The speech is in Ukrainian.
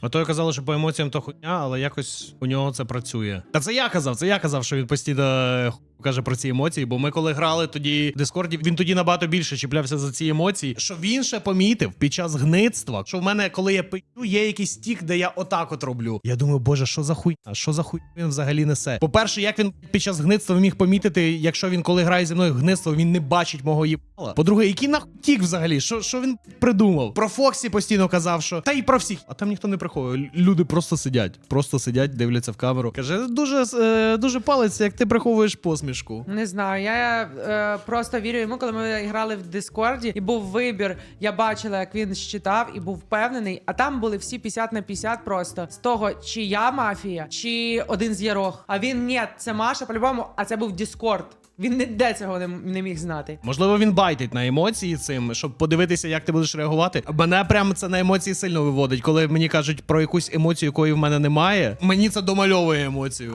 А то я казали, що по емоціям то хуйня, але якось у нього це працює. Та це я казав, це я казав, що він постійно е, каже про ці емоції, бо ми коли грали тоді в Дискорді, він тоді набагато більше чіплявся за ці емоції. Що він ще помітив під час гництва, що в мене, коли я пию, є якийсь стік, де я отак от роблю. Я думаю, боже, що за хуйня? Що за хуйня він взагалі несе? По-перше, як він під час гництва міг помітити, якщо він коли грає зі мною гництво, він не бачить мого їбала. По-друге, який нахуй тік взагалі? Що, що він придумав? Про Фоксі постійно казав, що та й про всіх. А там ніхто не. Лю- Люди просто сидять, просто сидять, дивляться в камеру. Каже, дуже е, дуже палиться, як ти приховуєш посмішку. Не знаю, я е, просто вірю йому, коли ми грали в Дискорді, і був вибір. Я бачила, як він щитав і був впевнений. А там були всі 50 на 50 просто з того, чи я мафія, чи один з Ярох. А він ні, це Маша по-любому, а це був Дискорд. Він ніде цього не, не міг знати. Можливо, він байтить на емоції цим, щоб подивитися, як ти будеш реагувати. Мене прямо це на емоції сильно виводить, коли мені кажуть про якусь емоцію, якої в мене немає. Мені це домальовує емоцію.